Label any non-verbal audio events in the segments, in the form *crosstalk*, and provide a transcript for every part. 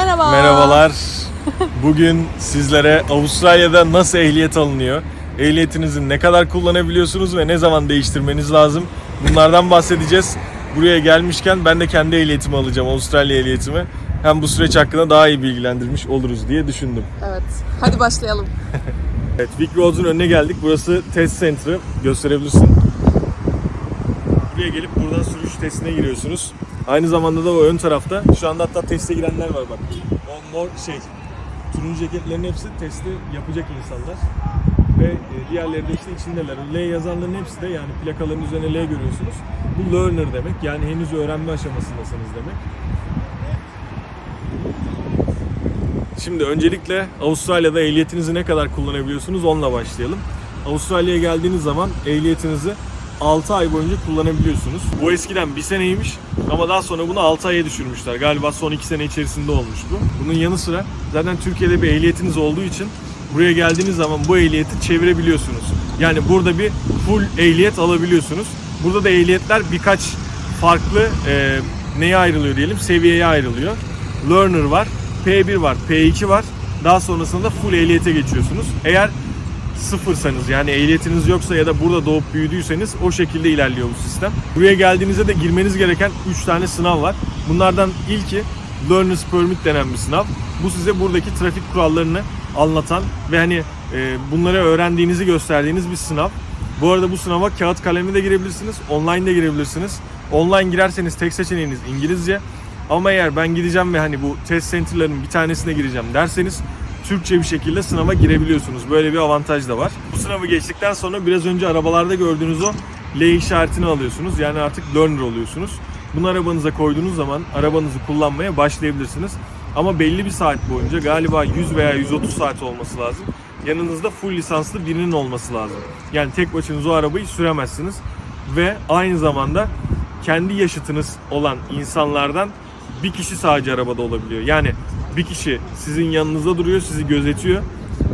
Merhaba. Merhabalar. *laughs* Bugün sizlere Avustralya'da nasıl ehliyet alınıyor, ehliyetinizi ne kadar kullanabiliyorsunuz ve ne zaman değiştirmeniz lazım bunlardan bahsedeceğiz. Buraya gelmişken ben de kendi ehliyetimi alacağım, Avustralya ehliyetimi. Hem bu süreç hakkında daha iyi bilgilendirmiş oluruz diye düşündüm. Evet. Hadi başlayalım. *laughs* Evet, Vic Roads'un önüne geldik. Burası test center'ı. Gösterebilirsin. Buraya gelip buradan sürüş testine giriyorsunuz. Aynı zamanda da o ön tarafta şu anda hatta teste girenler var bak. O mor şey, turuncu ceketlerin hepsi testi yapacak insanlar. Ve e, diğerleri de işte içindeler. L yazanların hepsi de yani plakaların üzerine L görüyorsunuz. Bu learner demek. Yani henüz öğrenme aşamasındasınız demek. Şimdi öncelikle Avustralya'da ehliyetinizi ne kadar kullanabiliyorsunuz onunla başlayalım. Avustralya'ya geldiğiniz zaman ehliyetinizi 6 ay boyunca kullanabiliyorsunuz. Bu eskiden bir seneymiş ama daha sonra bunu 6 aya düşürmüşler. Galiba son 2 sene içerisinde olmuş bu. Bunun yanı sıra zaten Türkiye'de bir ehliyetiniz olduğu için buraya geldiğiniz zaman bu ehliyeti çevirebiliyorsunuz. Yani burada bir full ehliyet alabiliyorsunuz. Burada da ehliyetler birkaç farklı e, neye ayrılıyor diyelim seviyeye ayrılıyor. Learner var, P1 var, P2 var. Daha sonrasında da full ehliyete geçiyorsunuz. Eğer sıfırsanız yani ehliyetiniz yoksa ya da burada doğup büyüdüyseniz o şekilde ilerliyor bu sistem. Buraya geldiğinizde de girmeniz gereken 3 tane sınav var. Bunlardan ilki Learner's Permit denen bir sınav. Bu size buradaki trafik kurallarını anlatan ve hani e, bunları öğrendiğinizi gösterdiğiniz bir sınav. Bu arada bu sınava kağıt kalemle de girebilirsiniz, online de girebilirsiniz. Online girerseniz tek seçeneğiniz İngilizce. Ama eğer ben gideceğim ve hani bu test center'ların bir tanesine gireceğim derseniz Türkçe bir şekilde sınava girebiliyorsunuz. Böyle bir avantaj da var. Bu sınavı geçtikten sonra biraz önce arabalarda gördüğünüz o L işaretini alıyorsunuz. Yani artık learner oluyorsunuz. Bunu arabanıza koyduğunuz zaman arabanızı kullanmaya başlayabilirsiniz. Ama belli bir saat boyunca galiba 100 veya 130 saat olması lazım. Yanınızda full lisanslı birinin olması lazım. Yani tek başınıza o arabayı süremezsiniz. Ve aynı zamanda kendi yaşıtınız olan insanlardan bir kişi sadece arabada olabiliyor. Yani bir kişi sizin yanınızda duruyor, sizi gözetiyor.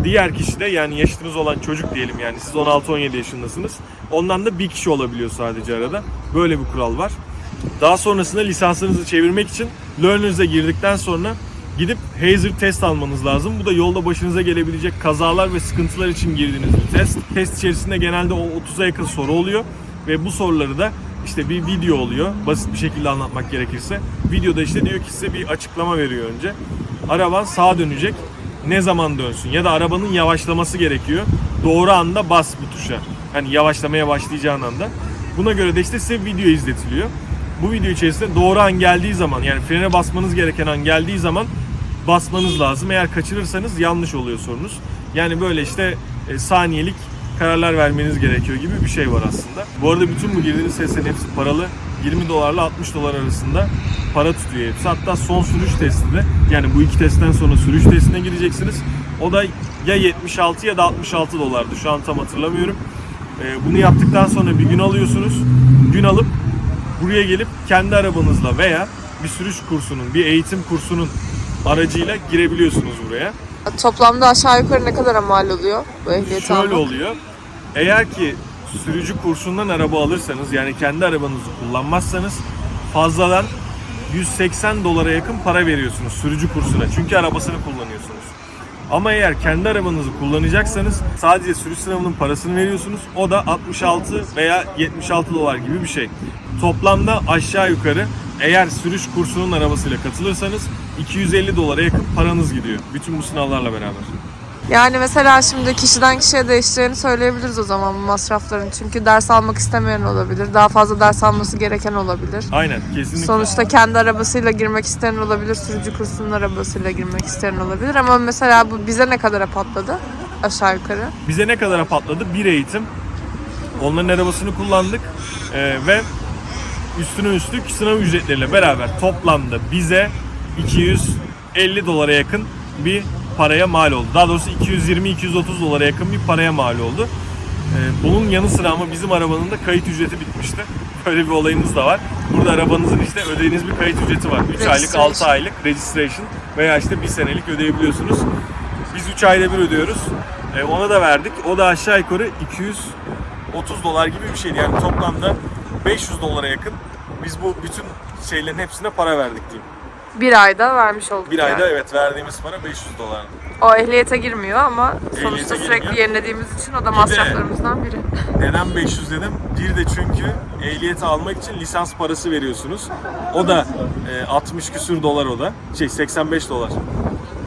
Diğer kişi de yani yaşıtınız olan çocuk diyelim yani siz 16-17 yaşındasınız. Ondan da bir kişi olabiliyor sadece arada. Böyle bir kural var. Daha sonrasında lisansınızı çevirmek için Learners'e girdikten sonra gidip hazard test almanız lazım. Bu da yolda başınıza gelebilecek kazalar ve sıkıntılar için girdiğiniz bir test. Test içerisinde genelde o 30'a yakın soru oluyor ve bu soruları da işte bir video oluyor. Basit bir şekilde anlatmak gerekirse. Videoda işte diyor ki size bir açıklama veriyor önce. Araban sağa dönecek. Ne zaman dönsün? Ya da arabanın yavaşlaması gerekiyor. Doğru anda bas bu tuşa. Hani yavaşlamaya başlayacağın anda. Buna göre de işte size video izletiliyor. Bu video içerisinde doğru an geldiği zaman yani frene basmanız gereken an geldiği zaman basmanız lazım. Eğer kaçırırsanız yanlış oluyor sorunuz. Yani böyle işte e, saniyelik kararlar vermeniz gerekiyor gibi bir şey var aslında. Bu arada bütün bu girdiğiniz seslerin hepsi paralı. 20 dolarla 60 dolar arasında para tutuyor hepsi. Hatta son sürüş testi de yani bu iki testten sonra sürüş testine gireceksiniz. O da ya 76 ya da 66 dolardı. Şu an tam hatırlamıyorum. Ee, bunu yaptıktan sonra bir gün alıyorsunuz. Gün alıp buraya gelip kendi arabanızla veya bir sürüş kursunun, bir eğitim kursunun aracıyla girebiliyorsunuz buraya. Toplamda aşağı yukarı ne kadar mal oluyor bu ehliyeti Şöyle almak? oluyor. Eğer ki sürücü kursundan araba alırsanız yani kendi arabanızı kullanmazsanız fazladan 180 dolara yakın para veriyorsunuz sürücü kursuna. Çünkü arabasını kullanıyorsunuz. Ama eğer kendi arabanızı kullanacaksanız sadece sürüş sınavının parasını veriyorsunuz. O da 66 veya 76 dolar gibi bir şey. Toplamda aşağı yukarı eğer sürüş kursunun arabasıyla katılırsanız 250 dolara yakın paranız gidiyor. Bütün bu sınavlarla beraber. Yani mesela şimdi kişiden kişiye değişeceğini söyleyebiliriz o zaman bu masrafların. Çünkü ders almak istemeyen olabilir. Daha fazla ders alması gereken olabilir. Aynen kesinlikle. Sonuçta kendi arabasıyla girmek isteyen olabilir, sürücü kursunun arabasıyla girmek isteyen olabilir. Ama mesela bu bize ne kadara patladı aşağı yukarı? Bize ne kadara patladı? Bir eğitim. Onların arabasını kullandık Ee, ve üstüne üstlük sınav ücretleriyle beraber toplamda bize 250 dolara yakın bir paraya mal oldu. Daha doğrusu 220-230 dolara yakın bir paraya mal oldu. Ee, bunun yanı sıra ama bizim arabanın da kayıt ücreti bitmişti. Böyle bir olayımız da var. Burada arabanızın işte ödediğiniz bir kayıt ücreti var. 3 aylık, Registration. 6 aylık registration veya işte 1 senelik ödeyebiliyorsunuz. Biz 3 ayda bir ödüyoruz. Ee, ona da verdik. O da aşağı yukarı 230 dolar gibi bir şeydi. Yani toplamda 500 dolara yakın biz bu bütün şeylerin hepsine para verdik diyeyim. Bir ayda vermiş olduk Bir yani. ayda evet verdiğimiz para 500 dolardı. O ehliyete girmiyor ama sonuçta Ehliyete sürekli girmiyor. yenilediğimiz için o da masraflarımızdan biri. Neden 500 dedim? Bir de çünkü ehliyeti almak için lisans parası veriyorsunuz. O da e, 60 küsür dolar o da. Şey 85 dolar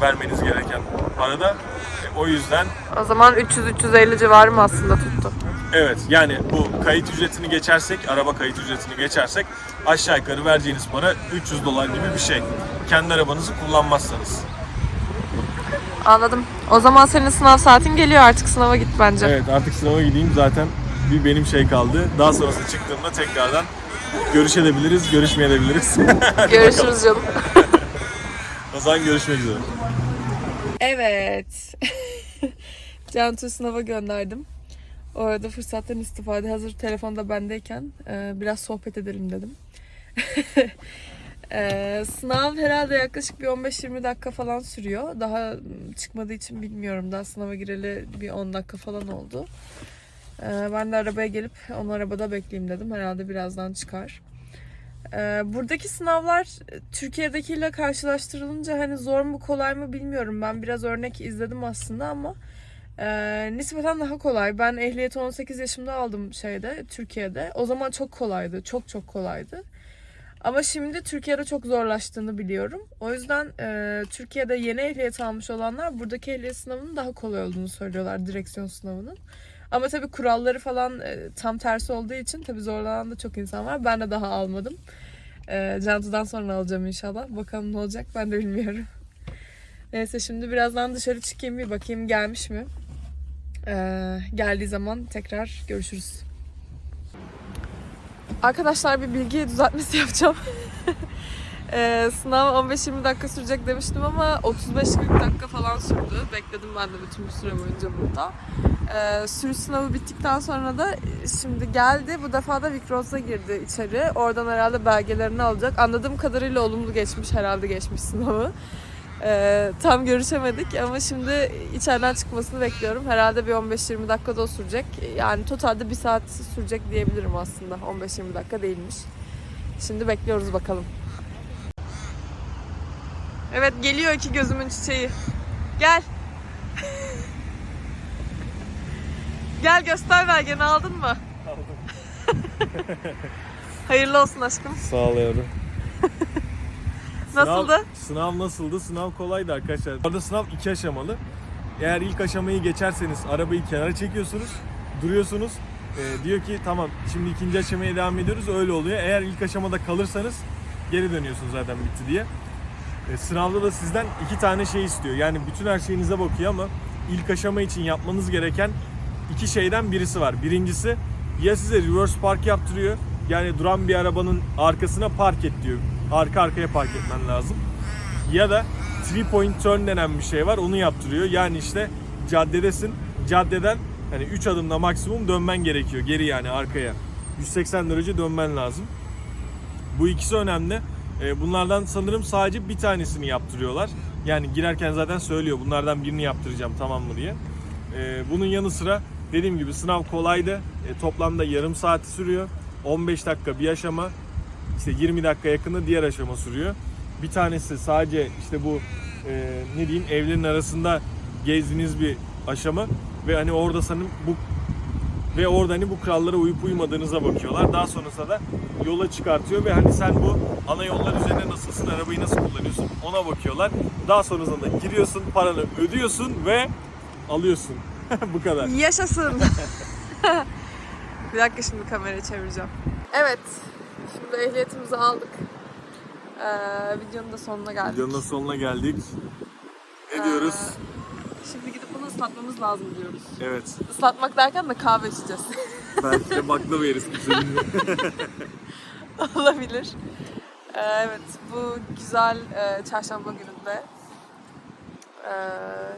vermeniz gereken parada. E, o yüzden O zaman 300-350 civarı mı aslında tuttu? evet yani bu kayıt ücretini geçersek, araba kayıt ücretini geçersek aşağı yukarı vereceğiniz para 300 dolar gibi bir şey. Kendi arabanızı kullanmazsanız. Anladım. O zaman senin sınav saatin geliyor artık sınava git bence. Evet artık sınava gideyim zaten bir benim şey kaldı. Daha sonrasında çıktığımda tekrardan görüşebiliriz, görüşmeyebiliriz. *laughs* Görüşürüz canım. *laughs* o zaman görüşmek üzere. Evet. *laughs* Cantu sınava gönderdim. O arada fırsattan istifade hazır telefonda bendeyken e, biraz sohbet edelim dedim. *laughs* E, sınav herhalde yaklaşık bir 15-20 dakika falan sürüyor. Daha çıkmadığı için bilmiyorum. Daha sınava gireli bir 10 dakika falan oldu. E, ben de arabaya gelip onu arabada bekleyeyim dedim. Herhalde birazdan çıkar. E, buradaki sınavlar e, Türkiye'dekiyle karşılaştırılınca hani zor mu kolay mı bilmiyorum. Ben biraz örnek izledim aslında ama e, nispeten daha kolay. Ben ehliyeti 18 yaşımda aldım şeyde Türkiye'de. O zaman çok kolaydı. Çok çok kolaydı. Ama şimdi Türkiye'de çok zorlaştığını biliyorum. O yüzden e, Türkiye'de yeni ehliyet almış olanlar buradaki ehliyet sınavının daha kolay olduğunu söylüyorlar direksiyon sınavının. Ama tabii kuralları falan e, tam tersi olduğu için tabii zorlanan da çok insan var. Ben de daha almadım. E, Cantu'dan sonra alacağım inşallah. Bakalım ne olacak ben de bilmiyorum. Neyse şimdi birazdan dışarı çıkayım bir bakayım gelmiş mi? E, geldiği zaman tekrar görüşürüz. Arkadaşlar bir bilgi düzeltmesi yapacağım. *laughs* Ee, sınav 15-20 dakika sürecek demiştim ama 35-40 dakika falan sürdü. Bekledim ben de bütün bir süre boyunca burada. Ee, sürüş sınavı bittikten sonra da şimdi geldi. Bu defa da Vikroz'a girdi içeri. Oradan herhalde belgelerini alacak. Anladığım kadarıyla olumlu geçmiş herhalde geçmiş sınavı. Ee, tam görüşemedik ama şimdi içeriden çıkmasını bekliyorum. Herhalde bir 15-20 dakikada o sürecek. Yani totalde bir saat sürecek diyebilirim aslında. 15-20 dakika değilmiş. Şimdi bekliyoruz bakalım. Evet geliyor iki gözümün çiçeği. Gel. *laughs* Gel göster belgeni aldın mı? *laughs* Hayırlı olsun aşkım. Sağ ol yavrum. *laughs* Nasıldı? Sınav, sınav nasıldı? Sınav kolaydı arkadaşlar. Bu arada sınav iki aşamalı. Eğer ilk aşamayı geçerseniz arabayı kenara çekiyorsunuz, duruyorsunuz. Ee, diyor ki tamam şimdi ikinci aşamaya devam ediyoruz öyle oluyor. Eğer ilk aşamada kalırsanız geri dönüyorsunuz zaten bitti diye. Ee, sınavda da sizden iki tane şey istiyor. Yani bütün her şeyinize bakıyor ama ilk aşama için yapmanız gereken iki şeyden birisi var. Birincisi ya size reverse park yaptırıyor. Yani duran bir arabanın arkasına park et diyor. Arka arkaya park etmen lazım. Ya da three point turn denen bir şey var. Onu yaptırıyor. Yani işte caddedesin. Caddeden hani 3 adımda maksimum dönmen gerekiyor. Geri yani arkaya. 180 derece dönmen lazım. Bu ikisi önemli. Ee, Bunlardan sanırım sadece bir tanesini yaptırıyorlar. Yani girerken zaten söylüyor bunlardan birini yaptıracağım tamam mı diye. Ee, Bunun yanı sıra dediğim gibi sınav kolaydı. E, Toplamda yarım saati sürüyor. 15 dakika bir aşama. İşte 20 dakika yakında diğer aşama sürüyor. Bir tanesi sadece işte bu e, ne diyeyim evlerin arasında gezdiğiniz bir aşama ve hani orada sanırım bu ve orada hani bu kurallara uyup uymadığınıza bakıyorlar. Daha sonrasında da yola çıkartıyor ve hani sen bu ana yollar üzerinde nasılsın, arabayı nasıl kullanıyorsun ona bakıyorlar. Daha sonrasında da giriyorsun, paranı ödüyorsun ve alıyorsun. *laughs* bu kadar. Yaşasın. *laughs* bir dakika şimdi kamerayı çevireceğim. Evet. Şimdi ehliyetimizi aldık. Ee, videonun da sonuna geldik. Videonun da sonuna geldik. Ne diyoruz? Şimdi gidip bunu ıslatmamız lazım diyoruz. Evet. Islatmak derken de kahve içeceğiz. *laughs* Belki de baklava yeriz. *laughs* Olabilir. Ee, evet, bu güzel e, çarşamba gününde e,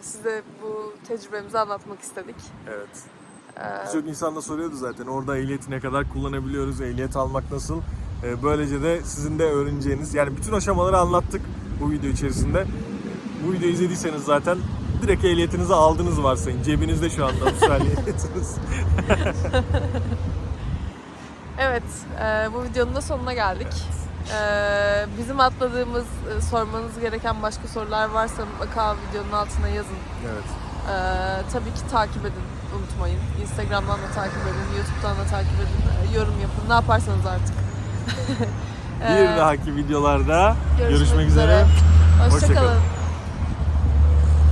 size bu tecrübemizi anlatmak istedik. Evet. Ee, Birçok insan da soruyordu zaten orada ehliyeti ne kadar kullanabiliyoruz, ehliyet almak nasıl. Ee, Böylece de sizin de öğreneceğiniz, yani bütün aşamaları anlattık bu video içerisinde. Bu videoyu izlediyseniz zaten direkt ehliyetinizi aldınız varsayın. Cebinizde şu anda Avustralya ehliyetiniz. *laughs* evet, e, bu videonun da sonuna geldik. Ee, bizim atladığımız, e, sormanız gereken başka sorular varsa mutlaka videonun altına yazın. Evet. Tabii ki takip edin, unutmayın. Instagram'dan da takip edin, YouTube'dan da takip edin, yorum yapın, ne yaparsanız artık. Bir Ee, dahaki videolarda görüşmek, üzere. Hoşçakalın. Hoşça kalın.